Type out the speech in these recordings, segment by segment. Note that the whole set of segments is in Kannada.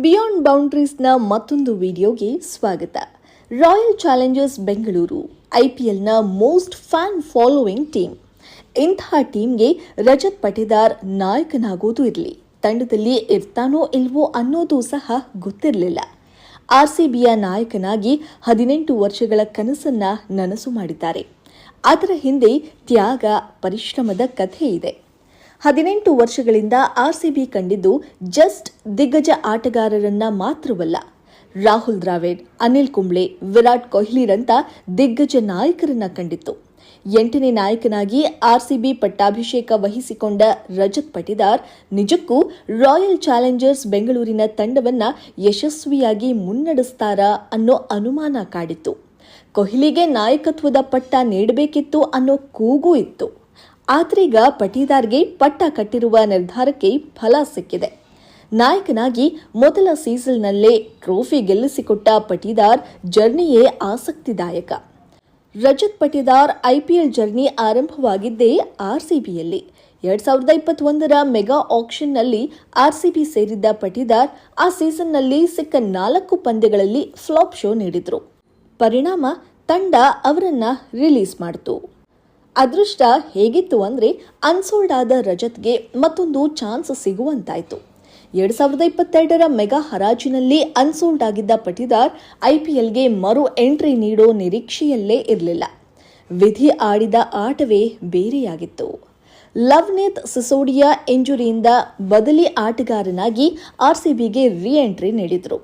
ಬಿಯಾಂಡ್ ಬೌಂಡ್ರೀಸ್ನ ಮತ್ತೊಂದು ವಿಡಿಯೋಗೆ ಸ್ವಾಗತ. ರಾಯಲ್ ಚಾಲೆಂಜರ್ಸ್ ಬೆಂಗಳೂರು ಐಪಿಎಲ್ನ ಮೋಸ್ಟ್ ಫ್ಯಾನ್ ಫಾಲೋವಿಂಗ್ ಟೀಮ್ ಇಂತಹ ಟೀಮ್ಗೆ ರಜತ್ ಪಟೇದಾರ್ ನಾಯಕನಾಗೋದು ಇರಲಿ. ತಂಡದಲ್ಲಿ ಇರ್ತಾನೋ ಇಲ್ವೋ ಅನ್ನೋದು ಸಹ ಗೊತ್ತಿರಲಿಲ್ಲ. ಆರ್ಸಿಬಿಯ ನಾಯಕನಾಗಿ ಹದಿನೆಂಟು ವರ್ಷಗಳ ಕನಸನ್ನ ನನಸು ಮಾಡಿದ್ದಾರೆ. ಅದರ ಹಿಂದೆ ತ್ಯಾಗ, ಪರಿಶ್ರಮದ ಕಥೆ ಇದೆ. ಹದಿನೆಂಟು ವರ್ಷಗಳಿಂದ ಆರ್ಸಿಬಿ ಕಂಡಿದ್ದು ಜಸ್ಟ್ ದಿಗ್ಗಜ ಆಟಗಾರರನ್ನ ಮಾತ್ರವಲ್ಲ. ರಾಹುಲ್ ದ್ರಾವಿಡ್, ಅನಿಲ್ ಕುಂಬ್ಳೆ, ವಿರಾಟ್ ಕೊಹ್ಲಿರಂತ ದಿಗ್ಗಜ ನಾಯಕರನ್ನ ಕಂಡಿತ್ತು. ಎಂಟನೇ ನಾಯಕನಾಗಿ ಆರ್ಸಿಬಿ ಪಟ್ಟಾಭಿಷೇಕ ವಹಿಸಿಕೊಂಡ ರಜತ್ ಪಟಿದಾರ್ ನಿಜಕ್ಕೂ ರಾಯಲ್ ಚಾಲೆಂಜರ್ಸ್ ಬೆಂಗಳೂರಿನ ತಂಡವನ್ನ ಯಶಸ್ವಿಯಾಗಿ ಮುನ್ನಡೆಸ್ತಾರಾ ಅನ್ನೋ ಅನುಮಾನ ಕಾಡಿತ್ತು. ಕೊಹ್ಲಿಗೆ ನಾಯಕತ್ವದ ಪಟ್ಟ ನೀಡಬೇಕಿತ್ತು ಅನ್ನೋ ಕೂಗೂ ಇತ್ತು. ಆದ್ರೀಗ ಪಟೀದಾರ್ಗೆ ಪಟ್ಟ ಕಟ್ಟಿರುವ ನಿರ್ಧಾರಕ್ಕೆ ಫಲ ಸಿಕ್ಕಿದೆ. ನಾಯಕನಾಗಿ ಮೊದಲ ಸೀಸನ್ನಲ್ಲೇ ಟ್ರೋಫಿ ಗೆಲ್ಲಿಸಿಕೊಟ್ಟ ಪಟೀದಾರ್ ಜರ್ನಿಯೇ ಆಸಕ್ತಿದಾಯಕ. ರಜತ್ ಪಟೀದಾರ್ ಐಪಿಎಲ್ ಜರ್ನಿ ಆರಂಭವಾಗಿದ್ದೇ ಆರ್ಸಿಬಿಯಲ್ಲಿ ಎರಡ್ ಸಾವಿರದ ಇಪ್ಪತ್ತೊಂದರ ಮೆಗಾ ಆಕ್ಷನ್ನಲ್ಲಿ ಆರ್ಸಿಬಿ ಸೇರಿದ್ದ ಪಟೀದಾರ್ ಆ ಸೀಸನ್ನಲ್ಲಿ ಸಿಕ್ಕ ನಾಲ್ಕು ಪಂದ್ಯಗಳಲ್ಲಿ ಫ್ಲಾಪ್ ಶೋ ನೀಡಿದ್ರು. ಪರಿಣಾಮ ತಂಡ ಅವರನ್ನ ರಿಲೀಸ್ ಮಾಡಿತು. ಅದೃಷ್ಟ ಹೇಗಿತ್ತು ಅಂದರೆ ಅನ್ಸೋಲ್ಡ್ ಆದ ರಜತ್ಗೆ ಮತ್ತೊಂದು ಚಾನ್ಸ್ ಸಿಗುವಂತಾಯಿತು. ಎರಡು ಸಾವಿರದ ಇಪ್ಪತ್ತೆರಡರ ಮೆಗಾ ಹರಾಜಿನಲ್ಲಿ ಅನ್ಸೋಲ್ಡ್ ಆಗಿದ್ದ ಪಟಿದಾರ್ ಐಪಿಎಲ್ಗೆ ಮರು ಎಂಟ್ರಿ ನೀಡೋ ನಿರೀಕ್ಷೆಯಲ್ಲೇ ಇರಲಿಲ್ಲ. ವಿಧಿ ಆಡಿದ ಆಟವೇ ಬೇರೆಯಾಗಿತ್ತು. ಲವ್ನೇತ್ ಸಿಸೋಡಿಯಾ ಇಂಜುರಿಯಿಂದ ಬದಲಿ ಆಟಗಾರನಾಗಿ ಆರ್ಸಿಬಿಗೆ ರಿ ಎಂಟ್ರಿ ನೀಡಿದ್ರು.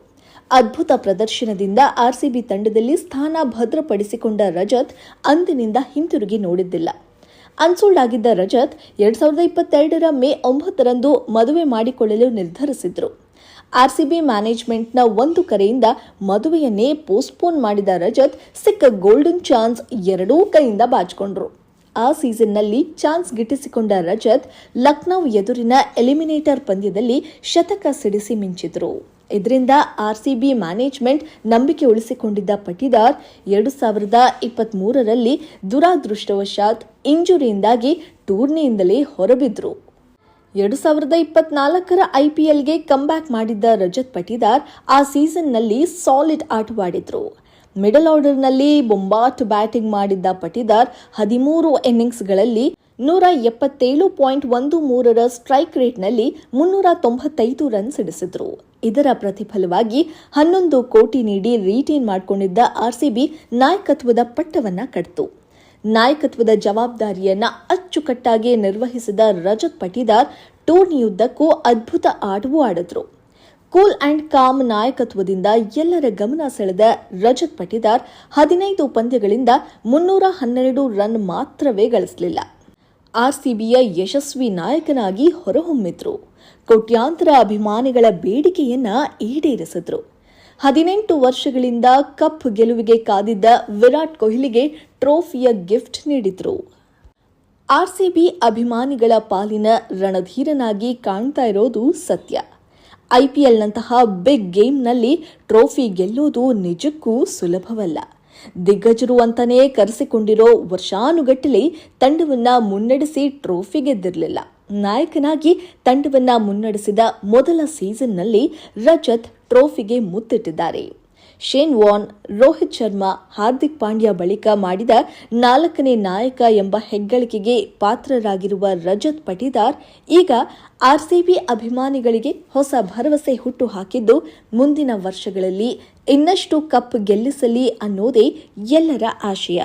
ಅದ್ಭುತ ಪ್ರದರ್ಶನದಿಂದ ಆರ್ಸಿಬಿ ತಂಡದಲ್ಲಿ ಸ್ಥಾನ ಭದ್ರಪಡಿಸಿಕೊಂಡ ರಜತ್ ಅಂದಿನಿಂದ ಹಿಂತಿರುಗಿ ನೋಡಿದ್ದಿಲ್ಲ. ಅನ್ಸೋಲ್ಡ್ ಆಗಿದ್ದ ರಜತ್ ಎರಡ್ ಸಾವಿರದ ಇಪ್ಪತ್ತೆರಡರ ಮೇ ಒಂಬತ್ತರಂದು ಮದುವೆ ಮಾಡಿಕೊಳ್ಳಲು ನಿರ್ಧರಿಸಿದ್ರು. ಆರ್ಸಿಬಿ ಮ್ಯಾನೇಜ್ಮೆಂಟ್ನ ಒಂದು ಕರೆಯಿಂದ ಮದುವೆಯನ್ನೇ ಪೋಸ್ಟ್ಪೋನ್ ಮಾಡಿದ ರಜತ್ ಸಿಕ್ಕ ಗೋಲ್ಡನ್ ಚಾನ್ಸ್ ಎರಡೂ ಕೈಯಿಂದ ಬಾಚಿಕೊಂಡ್ರು. ಆ ಸೀಸನ್ನಲ್ಲಿ ಚಾನ್ಸ್ ಗಿಟ್ಟಿಸಿಕೊಂಡ ರಜತ್ ಲಕ್ನೌ ಎದುರಿನ ಎಲಿಮಿನೇಟರ್ ಪಂದ್ಯದಲ್ಲಿ ಶತಕ ಸಿಡಿಸಿ ಮಿಂಚಿದ್ರು. ಇದರಿಂದ ಆರ್ಸಿಬಿ ಮ್ಯಾನೇಜ್ಮೆಂಟ್ ನಂಬಿಕೆ ಉಳಿಸಿಕೊಂಡಿದ್ದ ಪಟಿದಾರ್ ಎರಡು ಸಾವಿರದ ಇಪ್ಪತ್ತ್ ಮೂರರಲ್ಲಿ ದುರಾದೃಷ್ಟವಶಾತ್ ಇಂಜುರಿಯಿಂದಾಗಿ ಟೂರ್ನಿಯಿಂದಲೇ ಹೊರಬಿದ್ರು. ಎರಡು ಸಾವಿರದ ಇಪ್ಪತ್ನಾಲ್ಕರ ಐಪಿಎಲ್ಗೆ ಕಮ್ಬ್ಯಾಕ್ ಮಾಡಿದ್ದ ರಜತ್ ಪಟಿದಾರ್ ಆ ಸೀಸನ್ನಲ್ಲಿ ಸಾಲಿಡ್ ಆಟವಾಡಿದ್ರು. ಮಿಡಲ್ ಆರ್ಡರ್ನಲ್ಲಿ ಬೊಂಬಾಟ್ ಬ್ಯಾಟಿಂಗ್ ಮಾಡಿದ್ದ ಪಟಿದಾರ್ ಹದಿಮೂರು ಇನ್ನಿಂಗ್ಸ್ಗಳಲ್ಲಿ ನೂರ ಎಪ್ಪತ್ತೇಳು ಪಾಯಿಂಟ್ ಒಂದು ಮೂರರ ಸ್ಟ್ರೈಕ್ ರೇಟ್ನಲ್ಲಿ ಮುನ್ನೂರ ತೊಂಬತ್ತೈದು ರನ್ ಸಿಡಿಸಿದ್ರು ಇದರ ಪ್ರತಿಫಲವಾಗಿ ಹನ್ನೊಂದು ಕೋಟಿ ನೀಡಿ ರೀಟೇನ್ ಮಾಡಿಕೊಂಡಿದ್ದ ಆರ್ಸಿಬಿ ನಾಯಕತ್ವದ ಪಟ್ಟವನ್ನ ಕಟ್ತು. ನಾಯಕತ್ವದ ಜವಾಬ್ದಾರಿಯನ್ನ ಅಚ್ಚುಕಟ್ಟಾಗಿ ನಿರ್ವಹಿಸಿದ ರಜತ್ ಪಟಿದಾರ್ ಟೂರ್ನಿಯುದ್ದಕ್ಕೂ ಅದ್ಭುತ ಆಟವೂ ಆಡಿದ್ರು. ಕೂಲ್ ಅಂಡ್ ಕಾಮ್ ನಾಯಕತ್ವದಿಂದ ಎಲ್ಲರ ಗಮನ ಸೆಳೆದ ರಜತ್ ಪಟಿದಾರ್ ಹದಿನೈದು ಪಂದ್ಯಗಳಿಂದ ಮುನ್ನೂರ ಹನ್ನೆರಡು ರನ್ ಮಾತ್ರವೇ ಗಳಿಸಲಿಲ್ಲ. ಆರ್ಸಿಬಿಯ ಯಶಸ್ವಿ ನಾಯಕನಾಗಿ ಹೊರಹೊಮ್ಮಿದ್ರು. ಕೋಟ್ಯಾಂತರ ಅಭಿಮಾನಿಗಳ ಬೇಡಿಕೆಯನ್ನ ಈಡೇರಿಸಿದ್ರು. ಹದಿನೆಂಟು ವರ್ಷಗಳಿಂದ ಕಪ್ ಗೆಲುವಿಗೆ ಕಾದಿದ್ದ ವಿರಾಟ್ ಕೊಹ್ಲಿಗೆ ಟ್ರೋಫಿಯ ಗಿಫ್ಟ್ ನೀಡಿದ್ರು. ಆರ್ಸಿಬಿ ಅಭಿಮಾನಿಗಳ ಪಾಲಿನ ರಣಧೀರನಾಗಿ ಕಾಣ್ತಾ ಇರೋದು ಸತ್ಯ. ಐಪಿಎಲ್ನಂತಹ ಬಿಗ್ ಗೇಮ್ನಲ್ಲಿ ಟ್ರೋಫಿ ಗೆಲ್ಲುವುದು ನಿಜಕ್ಕೂ ಸುಲಭವಲ್ಲ. ದಿಗ್ಗಜರು ಅಂತಾನೇ ಕರೆಸಿಕೊಂಡಿರೋ ವರ್ಷಾನುಗಟ್ಟಲೆ ತಂಡವನ್ನ ಮುನ್ನಡೆಸಿ ಟ್ರೋಫಿ ಗೆದ್ದಿರಲಿಲ್ಲ. ನಾಯಕನಾಗಿ ತಂಡವನ್ನ ಮುನ್ನಡೆಸಿದ ಮೊದಲ ಸೀಸನ್ನಲ್ಲಿ ರಜತ್ ಟ್ರೋಫಿಗೆ ಮುತ್ತಿಟ್ಟಿದ್ದಾರೆ. ಶೇನ್ ವಾನ್ ರೋಹಿತ್ ಶರ್ಮಾ, ಹಾರ್ದಿಕ್ ಪಾಂಡ್ಯ ಬಳಿಕ ಮಾಡಿದ ನಾಲ್ಕನೇ ನಾಯಕ ಎಂಬ ಹೆಗ್ಗಳಿಕೆಗೆ ಪಾತ್ರರಾಗಿರುವ ರಜತ್ ಪಟಿದಾರ್ ಈಗ ಆರ್ಸಿಬಿ ಅಭಿಮಾನಿಗಳಿಗೆ ಹೊಸ ಭರವಸೆ ಹುಟ್ಟು ಹಾಕಿದ್ದು ಮುಂದಿನ ವರ್ಷಗಳಲ್ಲಿ ಇನ್ನಷ್ಟು ಕಪ್ ಗೆಲ್ಲಿಸಲಿ ಅನ್ನೋದೇ ಎಲ್ಲರ ಆಶಯ.